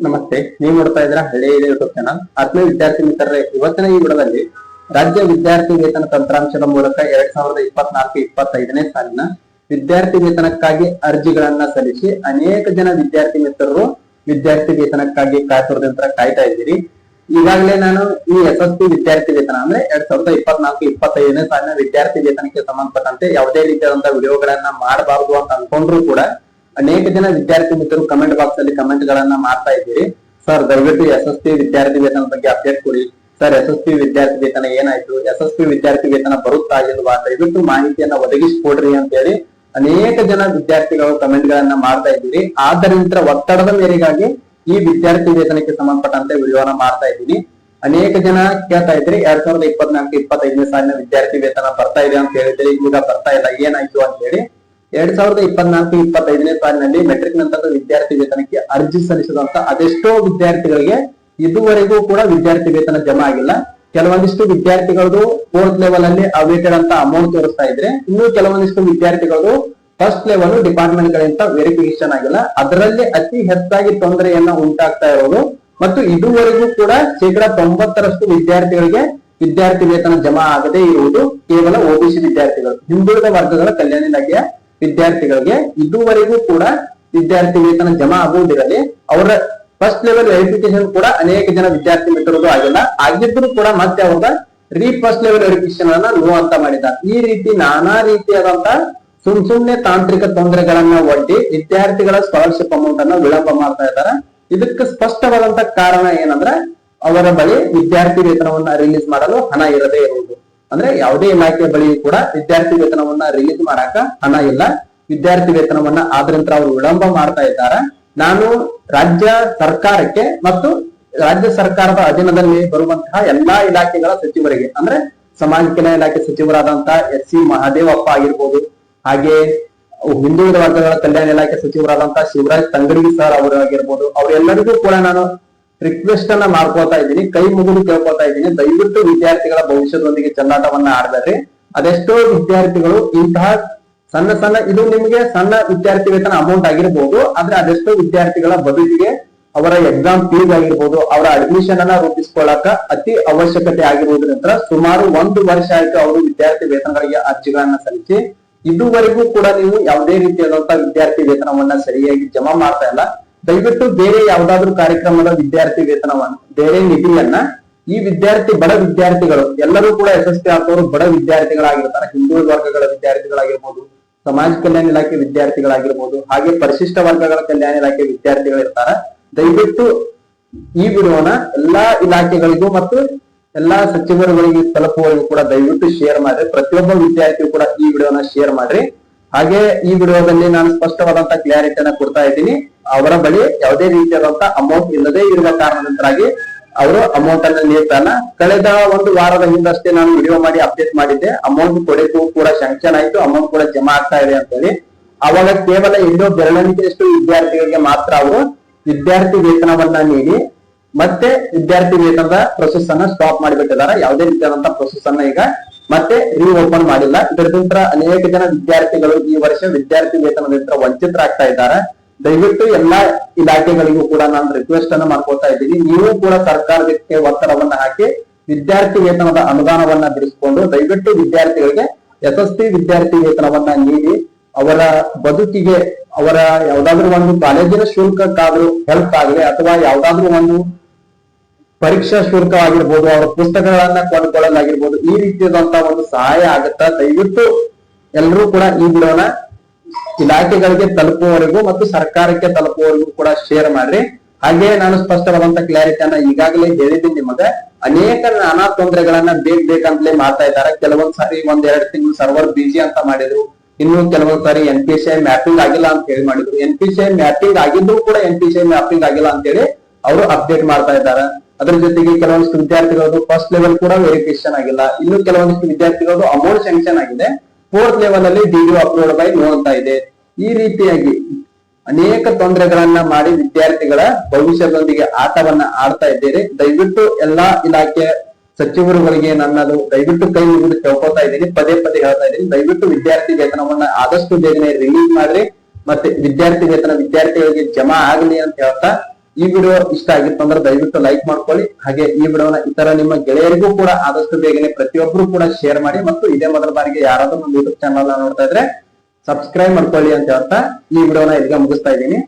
ನಮಸ್ತೆ, ನೀವು ನೋಡ್ತಾ ಇದ್ರ ಹಳ್ಳಿ ಯೂಟ್ಯೂಬ್ ಚಾನಲ್ ಆತ್ಮೀಯ ವಿದ್ಯಾರ್ಥಿ ಮಿತ್ರರೇ, ಇವತ್ತಿನ ಈ ವಿಡದಲ್ಲಿ ರಾಜ್ಯ ವಿದ್ಯಾರ್ಥಿ ವೇತನ ತಂತ್ರಾಂಶದ ಮೂಲಕ ಎರಡ್ ಸಾವಿರದ ಇಪ್ಪತ್ನಾಲ್ಕು ಇಪ್ಪತ್ತೈದನೇ ಸಾಲಿನ ವಿದ್ಯಾರ್ಥಿ ವೇತನಕ್ಕಾಗಿ ಅರ್ಜಿಗಳನ್ನ ಸಲ್ಲಿಸಿ ಅನೇಕ ಜನ ವಿದ್ಯಾರ್ಥಿ ಮಿತ್ರರು ವಿದ್ಯಾರ್ಥಿ ವೇತನಕ್ಕಾಗಿ ಕಾಯ್ತಿರೋದಂತರ ಕಾಯ್ತಾ ಇದ್ದೀರಿ. ಈಗಾಗಲೇ ನಾನು ಈ ಎಸ್ ಎಸ್ ಪಿ ವಿದ್ಯಾರ್ಥಿ ವೇತನ ಅಂದ್ರೆ ಎರಡ್ ಸಾವಿರದ ಇಪ್ಪತ್ನಾಲ್ಕು ಇಪ್ಪತ್ತೈದನೇ ಸಾಲಿನ ವಿದ್ಯಾರ್ಥಿ ವೇತನಕ್ಕೆ ಸಂಬಂಧಪಟ್ಟಂತೆ ಯಾವುದೇ ರೀತಿಯಾದಂತಹ ವಿಡಿಯೋಗಳನ್ನ ಮಾಡಬಾರದು ಅಂತ ಅನ್ಕೊಂಡ್ರು ಕೂಡ ಅನೇಕ ಜನ ವಿದ್ಯಾರ್ಥಿ ಮಿತ್ರರು ಕಮೆಂಟ್ ಬಾಕ್ಸ್ ಅಲ್ಲಿ ಕಮೆಂಟ್ ಗಳನ್ನ ಮಾಡ್ತಾ ಇದ್ದೀರಿ. ಸರ್ ದಯವಿಟ್ಟು ಎಸ್ ಎಸ್ ಪಿ ವಿದ್ಯಾರ್ಥಿ ವೇತನ ಬಗ್ಗೆ ಅಪ್ಡೇಟ್ ಕೊಡಿ. ಸರ್ ಎಸ್ ಎಸ್ ಪಿ ವಿದ್ಯಾರ್ಥಿ ವೇತನ ಏನಾಯ್ತು? ಎಸ್ ಎಸ್ ಪಿ ವಿದ್ಯಾರ್ಥಿ ವೇತನ ಬರುತ್ತಾ ಇಲ್ವಾ? ದಯವಿಟ್ಟು ಮಾಹಿತಿಯನ್ನ ಒದಗಿಸಿಕೊಡ್ರಿ ಅಂತ ಹೇಳಿ ಅನೇಕ ಜನ ವಿದ್ಯಾರ್ಥಿಗಳು ಕಮೆಂಟ್ ಗಳನ್ನ ಮಾಡ್ತಾ ಇದ್ದೀರಿ. ಆದ್ದರಿಂದ ಒತ್ತಡದ ಮೇರೆಗಾಗಿ ಈ ವಿದ್ಯಾರ್ಥಿ ವೇತನಕ್ಕೆ ಸಂಬಂಧಪಟ್ಟಂತೆ ವಿಡಿಯೋನ ಮಾಡ್ತಾ ಇದ್ದೀನಿ ಅನೇಕ ಜನ ಕೇಳ್ತಾ ಇದ್ರಿ, ಎರಡ್ ಸಾವಿರದ ಇಪ್ಪತ್ನಾಲ್ಕು, ಇಪ್ಪತ್ತೈದನೇ ಸಾಲಿನ ವಿದ್ಯಾರ್ಥಿ ವೇತನ ಬರ್ತಾ ಇದೆ ಅಂತ ಹೇಳಿದ್ರಿ. ಈಗ ಬರ್ತಾ ಇಲ್ಲ, ಏನಾಯ್ತು ಅಂತ ಹೇಳಿ ಎರಡ್ ಸಾವಿರದ ಇಪ್ಪತ್ನಾಲ್ಕು, ಇಪ್ಪತ್ತೈದನೇ ಸಾಲಿನಲ್ಲಿ ಮೆಟ್ರಿಕ್ ನಂತರದ ವಿದ್ಯಾರ್ಥಿ ವೇತನಕ್ಕೆ ಅರ್ಜಿ ಸಲ್ಲಿಸಿದಂತ ಅದೆಷ್ಟೋ ವಿದ್ಯಾರ್ಥಿಗಳಿಗೆ ಇದುವರೆಗೂ ಕೂಡ ವಿದ್ಯಾರ್ಥಿ ವೇತನ ಜಮಾ ಆಗಿಲ್ಲ. ಕೆಲವೊಂದಿಷ್ಟು ವಿದ್ಯಾರ್ಥಿಗಳದು ಫೋರ್ತ್ ಲೆವೆಲ್ ಅಲ್ಲಿ ಅವೇಟೆಡ್ ಅಂತ ಅಮೌಂಟ್ ತೋರಿಸ್ತಾ ಇದ್ರೆ, ಇನ್ನು ಕೆಲವೊಂದಿಷ್ಟು ವಿದ್ಯಾರ್ಥಿಗಳು ಫಸ್ಟ್ ಲೆವೆಲ್ ಡಿಪಾರ್ಟ್ಮೆಂಟ್ ಗಳಿಂದ ವೆರಿಫಿಕೇಶನ್ ಆಗಿಲ್ಲ. ಅದರಲ್ಲಿ ಅತಿ ಹೆಚ್ಚಾಗಿ ತೊಂದರೆಯನ್ನ ಉಂಟಾಗ್ತಾ ಇರೋದು. ಮತ್ತು ಇದುವರೆಗೂ ಕೂಡ ಶೇಕಡ ತೊಂಬತ್ತರಷ್ಟು ವಿದ್ಯಾರ್ಥಿಗಳಿಗೆ ವಿದ್ಯಾರ್ಥಿ ವೇತನ ಜಮಾ ಆಗದೇ ಇರುವುದು ಕೇವಲ ಒಬಿಸಿ ವಿದ್ಯಾರ್ಥಿಗಳು. ಹಿಂದುಳಿದ ವರ್ಗಗಳ ಕಲ್ಯಾಣ ಇಲಾಖೆಯ ವಿದ್ಯಾರ್ಥಿಗಳಿಗೆ ಇದುವರೆಗೂ ಕೂಡ ವಿದ್ಯಾರ್ಥಿ ವೇತನ ಜಮಾ ಆಗುವುದಿರಲಿ, ಅವರ ಫಸ್ಟ್ ಲೆವೆಲ್ ವೆರಿಫಿಕೇಶನ್ ಕೂಡ ಅನೇಕ ಜನ ವಿದ್ಯಾರ್ಥಿ ಮಿತ್ರರದು ಆಗಿಲ್ಲ. ಆಗಿದ್ರು ಕೂಡ ಮತ್ತೆ ಅವಾಗ ರೀ ಫಸ್ಟ್ ಲೆವೆಲ್ ವೆರಿಫಿಕೇಶನ್ ಅನ್ನ ನೋ ಅಂತ ಮಾಡಿದ್ದಾರೆ. ಈ ರೀತಿ ನಾನಾ ರೀತಿಯಾದಂತ ಸುಮ್ ಸುಮ್ನೆ ತಾಂತ್ರಿಕ ತೊಂದರೆಗಳನ್ನ ಒಡ್ಡಿ ವಿದ್ಯಾರ್ಥಿಗಳ ಸ್ಕಾಲರ್ಶಿಪ್ ಅಮೌಂಟ್ ಅನ್ನ ವಿಳಂಬ ಮಾಡ್ತಾ ಇದ್ದಾರೆ. ಇದಕ್ಕೆ ಸ್ಪಷ್ಟವಾದಂತ ಕಾರಣ ಏನಂದ್ರೆ, ಅವರ ಬಳಿ ವಿದ್ಯಾರ್ಥಿ ವೇತನವನ್ನ ರಿಲೀಸ್ ಮಾಡಲು ಹಣ ಇರದೇ ಇರುವುದು. ಅಂದ್ರೆ ಯಾವುದೇ ಇಲಾಖೆ ಬಳಿ ಕೂಡ ವಿದ್ಯಾರ್ಥಿ ವೇತನವನ್ನ ರಿಲೀಸ್ ಮಾಡಾಕ ಹಣ ಇಲ್ಲ. ವಿದ್ಯಾರ್ಥಿ ವೇತನವನ್ನ ಆದ್ರಿಂದ ಅವರು ವಿಳಂಬ ಮಾಡ್ತಾ ಇದ್ದಾರೆ. ನಾನು ರಾಜ್ಯ ಸರ್ಕಾರಕ್ಕೆ ಮತ್ತು ರಾಜ್ಯ ಸರ್ಕಾರದ ಅಧೀನದಲ್ಲಿ ಬರುವಂತಹ ಎಲ್ಲಾ ಇಲಾಖೆಗಳ ಸಚಿವರಿಗೆ, ಅಂದ್ರೆ ಸಮಾಜ ಕಲ್ಯಾಣ ಇಲಾಖೆ ಸಚಿವರಾದಂತಹ ಎಸ್ ಸಿ ಮಹಾದೇವಪ್ಪ ಆಗಿರ್ಬೋದು, ಹಾಗೆ ಹಿಂದುಳಿದ ವರ್ಗಗಳ ಕಲ್ಯಾಣ ಇಲಾಖೆ ಸಚಿವರಾದಂತಹ ಶಿವರಾಜ್ ತಂಗಡಿ ಸರ್ ಅವರು ಆಗಿರ್ಬೋದು, ಅವರೆಲ್ಲರಿಗೂ ಕೂಡ ನಾನು ರಿಕ್ವೆಸ್ಟ್ ಅನ್ನ ಮಾಡ್ಕೋತಾ ಇದ್ದೀನಿ, ಕೈ ಮುಗಿದು ಕೇಳ್ಕೊತಾ ಇದ್ದೀನಿ. ದಯವಿಟ್ಟು ವಿದ್ಯಾರ್ಥಿಗಳ ಭವಿಷ್ಯದೊಂದಿಗೆ ಚೆಲ್ಲಾಟವನ್ನ ಆಡಬೇಡ್ರಿ. ಅದೆಷ್ಟೋ ವಿದ್ಯಾರ್ಥಿಗಳು ಇಂತಹ ಸಣ್ಣ ಸಣ್ಣ, ಇದು ನಿಮಗೆ ಸಣ್ಣ ವಿದ್ಯಾರ್ಥಿ ವೇತನ ಅಮೌಂಟ್ ಆಗಿರ್ಬೋದು, ಆದ್ರೆ ಅದೆಷ್ಟೋ ವಿದ್ಯಾರ್ಥಿಗಳ ಬದುಕಿಗೆ ಅವರ ಎಕ್ಸಾಮ್ ಫೀಸ್ ಆಗಿರ್ಬೋದು, ಅವರ ಅಡ್ಮಿಷನ್ ಅನ್ನ ರೂಪಿಸ್ಕೊಳ್ಳಾಕ ಅತಿ ಅವಶ್ಯಕತೆ ಆಗಿರುವುದರಿಂದ ಸುಮಾರು ಒಂದು ವರ್ಷ ಆಯ್ತು ಅವರು ವಿದ್ಯಾರ್ಥಿ ವೇತನಗಳಿಗೆ ಅರ್ಜಿಗಳನ್ನ ಸಲ್ಲಿಸಿ. ಇದುವರೆಗೂ ಕೂಡ ನೀವು ಯಾವುದೇ ರೀತಿಯಾದಂತಹ ವಿದ್ಯಾರ್ಥಿ ವೇತನವನ್ನ ಸರಿಯಾಗಿ ಜಮಾ ಮಾಡ್ತಾ ಇಲ್ಲ. ದಯವಿಟ್ಟು ಬೇರೆ ಯಾವ್ದಾದ್ರು ಕಾರ್ಯಕ್ರಮದ ವಿದ್ಯಾರ್ಥಿ ವೇತನವನ್ನ ಬೇರೆ ನಿಧಿಯನ್ನ ಈ ವಿದ್ಯಾರ್ಥಿ ಬಡ ವಿದ್ಯಾರ್ಥಿಗಳು, ಎಲ್ಲರೂ ಕೂಡ ಯಶಸ್ವಿ ಆಗ್ತವರು ಬಡ ವಿದ್ಯಾರ್ಥಿಗಳಾಗಿರ್ತಾರೆ. ಹಿಂದುಳಿದ ವರ್ಗಗಳ ವಿದ್ಯಾರ್ಥಿಗಳಾಗಿರ್ಬೋದು, ಸಮಾಜ ಕಲ್ಯಾಣ ಇಲಾಖೆ ವಿದ್ಯಾರ್ಥಿಗಳಾಗಿರ್ಬೋದು, ಹಾಗೆ ಪರಿಶಿಷ್ಟ ವರ್ಗಗಳ ಕಲ್ಯಾಣ ಇಲಾಖೆ ವಿದ್ಯಾರ್ಥಿಗಳಿರ್ತಾರ. ದಯವಿಟ್ಟು ಈ ವಿಡಿಯೋನ ಎಲ್ಲಾ ಇಲಾಖೆಗಳಿಗೂ ಮತ್ತು ಎಲ್ಲಾ ಸಚಿವರುಗಳಿಗೆ ತಲುಪುವವರಿಗೂ ಕೂಡ ದಯವಿಟ್ಟು ಶೇರ್ ಮಾಡ್ರಿ. ಪ್ರತಿಯೊಬ್ಬ ವಿದ್ಯಾರ್ಥಿಯು ಕೂಡ ಈ ವಿಡಿಯೋನ ಶೇರ್ ಮಾಡ್ರಿ. ಹಾಗೆ ಈ ವಿಡಿಯೋದಲ್ಲಿ ನಾನು ಸ್ಪಷ್ಟವಾದಂತ ಕ್ಲಾರಿಟಿಯನ್ನ ಕೊಡ್ತಾ ಇದ್ದೀನಿ. ಅವರ ಬಳಿ ಯಾವುದೇ ರೀತಿಯಾದಂತಹ ಅಮೌಂಟ್ ಇಲ್ಲದೆ ಇರುವ ಕಾರಣದಿಂದಾಗಿ ಅವರು ಅಮೌಂಟ್ ಅನ್ನ ನೀಡ್ತಾನ. ಕಳೆದ ಒಂದು ವಾರದ ಹಿಂದಷ್ಟೇ ನಾನು ವಿಡಿಯೋ ಮಾಡಿ ಅಪ್ಡೇಟ್ ಮಾಡಿದ್ದೆ. ಅಮೌಂಟ್ ಕೊಡಕ್ಕೂ ಕೂಡ ಶಾಂಕ್ಷನ್ ಆಯ್ತು. ಅಮೌಂಟ್ ಕೂಡ ಜಮಾ ಆಗ್ತಾ ಇದೆ ಅಂತ ಹೇಳಿ ಅವಾಗ ಕೇವಲ ಎಲ್ಲೋ ಬೆರಳಿಕೆಯಷ್ಟು ವಿದ್ಯಾರ್ಥಿಗಳಿಗೆ ಮಾತ್ರ ಅವರು ವಿದ್ಯಾರ್ಥಿ ವೇತನವನ್ನ ನೀಡಿ, ಮತ್ತೆ ವಿದ್ಯಾರ್ಥಿ ವೇತನದ ಪ್ರೊಸೆಸ್ ಅನ್ನ ಸ್ಟಾಪ್ ಮಾಡಿಬಿಟ್ಟಿದ್ದಾರೆ. ಯಾವುದೇ ರೀತಿಯಾದಂತಹ ಪ್ರೊಸೆಸ್ ಅನ್ನ ಈಗ ಮತ್ತೆ ಓಪನ್ ಮಾಡಿಲ್ಲ. ಇದರಿಂದ ಅನೇಕ ಜನ ವಿದ್ಯಾರ್ಥಿಗಳು ಈ ವರ್ಷ ವಿದ್ಯಾರ್ಥಿ ವೇತನದಿಂದ ವಂಚಿತರಾಗ್ತಾ ಇದ್ದಾರೆ. ದಯವಿಟ್ಟು ಎಲ್ಲಾ ಇಲಾಖೆಗಳಿಗೂ ಕೂಡ ನಾನು ರಿಕ್ವೆಸ್ಟ್ ಅನ್ನು ಮಾಡ್ಕೊತಾ ಇದ್ದೀನಿ. ನೀವು ಕೂಡ ಸರ್ಕಾರಕ್ಕೆ ಒತ್ತಡವನ್ನ ಹಾಕಿ ವಿದ್ಯಾರ್ಥಿ ವೇತನದ ಅನುದಾನವನ್ನ ಬಿಡಿಸಿಕೊಂಡು ದಯವಿಟ್ಟು ವಿದ್ಯಾರ್ಥಿಗಳಿಗೆ ಎಸ್ ವಿದ್ಯಾರ್ಥಿ ವೇತನವನ್ನ ನೀಡಿ, ಅವರ ಬದುಕಿಗೆ, ಅವರ ಯಾವ್ದಾದ್ರು ಒಂದು ಕಾಲೇಜಿನ ಶುಲ್ಕಕ್ಕಾದ್ರೂ ಹೆಲ್ಪ್ ಆಗಲಿ ಅಥವಾ ಯಾವ್ದಾದ್ರು ಒಂದು ಪರೀಕ್ಷಾ ಶುಲ್ಕ ಆಗಿರ್ಬೋದು, ಅವರ ಪುಸ್ತಕಗಳನ್ನ ಕೊಂಡ್ಕೊಳ್ಳಲಾಗಿರ್ಬೋದು, ಈ ರೀತಿಯಾದಂತಹ ಒಂದು ಸಹಾಯ ಆಗುತ್ತಾ? ದಯವಿಟ್ಟು ಎಲ್ಲರೂ ಕೂಡ ಈ ವಿಡಿಯೋನ ಇಲಾಖೆಗಳಿಗೆ ತಲುಪುವವರೆಗೂ ಮತ್ತು ಸರ್ಕಾರಕ್ಕೆ ತಲುಪುವವರೆಗೂ ಕೂಡ ಶೇರ್ ಮಾಡ್ರಿ. ಹಾಗೆ ನಾನು ಸ್ಪಷ್ಟವಾದಂತ ಕ್ಲಾರಿಟಿಯನ್ನ ಈಗಾಗಲೇ ಹೇಳಿದ್ದೀನಿ ನಿಮಗೆ. ಅನೇಕ ನಾನಾ ತೊಂದರೆಗಳನ್ನ ಬೇಕ್ ಬೇಕಂತಲೇ ಮಾಡ್ತಾ ಇದ್ದಾರೆ. ಕೆಲವೊಂದ್ ಸಾರಿ ಒಂದ್ ಎರಡ್ ತಿಂಗಳು ಸರ್ವರ್ ಬಿಜಿ ಅಂತ ಮಾಡಿದ್ರು. ಇನ್ನು ಕೆಲವೊಂದ್ ಸಾರಿ N P C I mapping ಆಗಿಲ್ಲ ಅಂತ ಹೇಳಿ ಮಾಡಿದ್ರು. N P C I mapping ಆಗಿದ್ರು ಕೂಡ N P C I mapping ಆಗಿಲ್ಲ ಅಂತ ಹೇಳಿ ಅವರು ಅಪ್ಡೇಟ್ ಮಾಡ್ತಾ ಇದ್ದಾರೆ. ಅದ್ರ ಜೊತೆಗೆ ಕೆಲವೊಂದಿಷ್ಟು ವಿದ್ಯಾರ್ಥಿಗಳದ್ದು ಫಸ್ಟ್ ಲೆವೆಲ್ ಕೂಡ ವೆರಿಫಿಕೇಶನ್ ಆಗಿಲ್ಲ. ಇನ್ನು ಕೆಲವೊಂದಿಷ್ಟು ವಿದ್ಯಾರ್ಥಿಗಳದ್ದು ಅಮೌಂಟ್ ಸ್ಯಾಂಕ್ಷನ್ ಆಗಿದೆ. ಫೋರ್ತ್ ಲೆವೆಲ್ ಅಲ್ಲಿ ಡಿಡಿಒ ಅಪ್ಲೋಡ್ ಬೈ ನೋಡ್ತಾ ಇದೆ. ಈ ರೀತಿಯಾಗಿ ಅನೇಕ ತೊಂದರೆಗಳನ್ನ ಮಾಡಿ ವಿದ್ಯಾರ್ಥಿಗಳ ಭವಿಷ್ಯದೊಂದಿಗೆ ಆಟವನ್ನ ಆಡ್ತಾ ಇದ್ದೀರಿ. ದಯವಿಟ್ಟು ಎಲ್ಲಾ ಇಲಾಖೆ ಸಚಿವರುಗಳಿಗೆ ನನ್ನದು ದಯವಿಟ್ಟು ಕೈ ಮುಗಿದು ಕೇಳ್ಕೊತಾ ಇದ್ದೀನಿ. ಪದೇ ಪದೇ ಹೇಳ್ತಾ ಇದ್ದೀನಿ. ದಯವಿಟ್ಟು ವಿದ್ಯಾರ್ಥಿ ವೇತನವನ್ನ ಆದಷ್ಟು ಬೇಗನೆ ರಿಲೀಸ್ ಮಾಡ್ರಿ. ಮತ್ತೆ ವಿದ್ಯಾರ್ಥಿ ವೇತನ ವಿದ್ಯಾರ್ಥಿಗಳಿಗೆ ಜಮಾ ಆಗಲಿ ಅಂತ ಹೇಳ್ತಾ ಈ ವಿಡಿಯೋ ಇಷ್ಟ ಆಗಿತ್ತು ಅಂದ್ರೆ ದಯವಿಟ್ಟು ಲೈಕ್ ಮಾಡ್ಕೊಳ್ಳಿ. ಹಾಗೆ ಈ ವಿಡಿಯೋನ ಇತರ ನಿಮ್ಮ ಗೆಳೆಯರಿಗೂ ಕೂಡ ಆದಷ್ಟು ಬೇಗನೆ ಪ್ರತಿಯೊಬ್ಬರು ಕೂಡ ಶೇರ್ ಮಾಡಿ ಮತ್ತು ಇದೇ ಮೊದಲ ಬಾರಿಗೆ ಯಾರಾದ್ರೂ ನಮ್ಮ ಯೂಟ್ಯೂಬ್ ಚಾನಲ್ ನೋಡ್ತಾ ಇದ್ರೆ ಸಬ್ಸ್ಕ್ರೈಬ್ ಮಾಡ್ಕೊಳ್ಳಿ ಅಂತ ಹೇಳ್ತಾ ಈ ವಿಡಿಯೋನ ಇಲ್ಲಿಗೆ ಮುಗಿಸ್ತಾ ಇದ್ದೀನಿ.